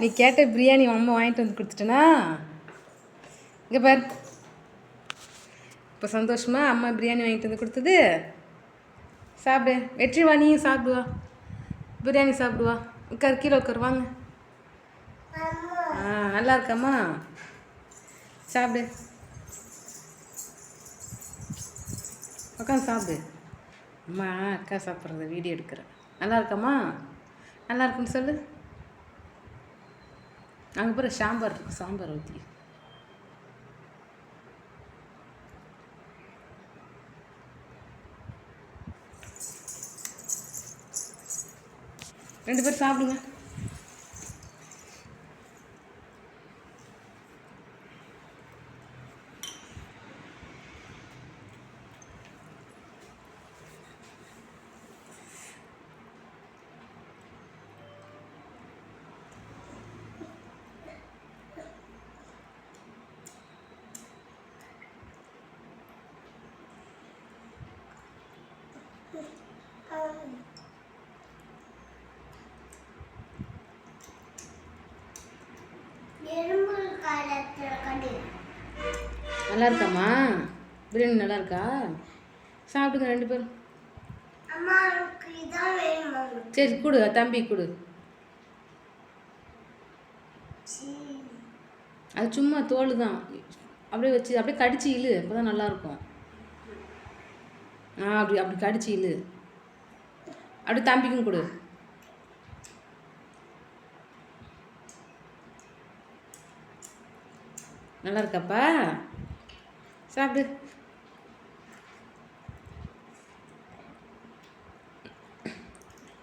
நீ கேட்ட பிரியாணி அம்மா வாங்கிட்டு வந்து கொடுத்துட்டேனா? இங்கே பார். இப்போ சந்தோஷமா அம்மா பிரியாணி வாங்கிட்டு வந்து கொடுத்தது. சாப்பிடு. வெற்றி வா நீயும் சாப்பிடுவா. பிரியாணி சாப்பிடுவா. உட்கார் கீழே உட்கார் வாங்க. ஆ நல்லா இருக்காம்மா. சாப்பிடு. உட்காந்து சாப்பிடு. அம்மா அக்கா சாப்பிட்றத வீடியோ எடுக்கிறேன். நல்லா இருக்காம்மா? நல்லா இருக்குன்னு சொல்லு. அங்கே போகிற சாம்பார் சாம்பார் ஊற்றி ரெண்டு பேரும் சாப்பிடுங்க. நல்லா இருக்காம்மா பிரியாணி நல்லா இருக்கா சாப்பிடுங்க ரெண்டு பேரும். சரி கொடு தம்பி கொடு. அது சும்மா தோல் தான் அப்படியே வச்சு அப்படியே கடிச்சு இழு அப்போ தான் நல்லாயிருக்கும் ஆ அப்படி அப்படி கடிச்சு இழு. அப்படியே தம்பிக்கும் கொடு. நல்லா இருக்காப்பா சாப்பிடு.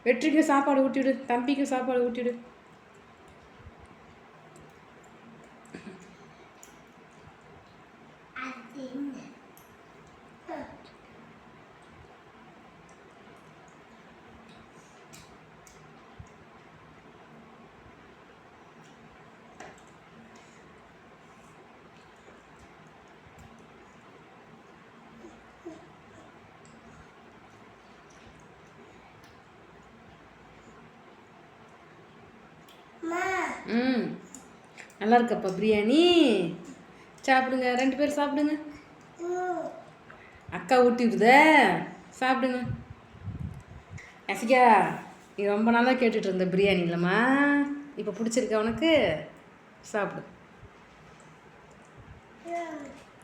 வெற்றிக்கு சாப்பாடு ஊட்டிவிடு தம்பிக்கு சாப்பாடு ஊட்டிவிடு அது என்ன அம்மா ம். நல்லா இருக்கப்பா பிரியாணி. சாப்பிடுங்க ரெண்டு பேரும் சாப்பிடுங்க. அக்கா ஊட்டி விடுதே. சாப்பிடுங்க. அசிகா நீ ரொம்ப நாளாக கேட்டுட்டு இருந்த பிரியாணி இல்லைம்மா. இப்போ பிடிச்சிருக்கா உனக்கு? சாப்பிடு.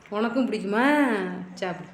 உனக்கும் பிடிக்குமா? சாப்பிடு.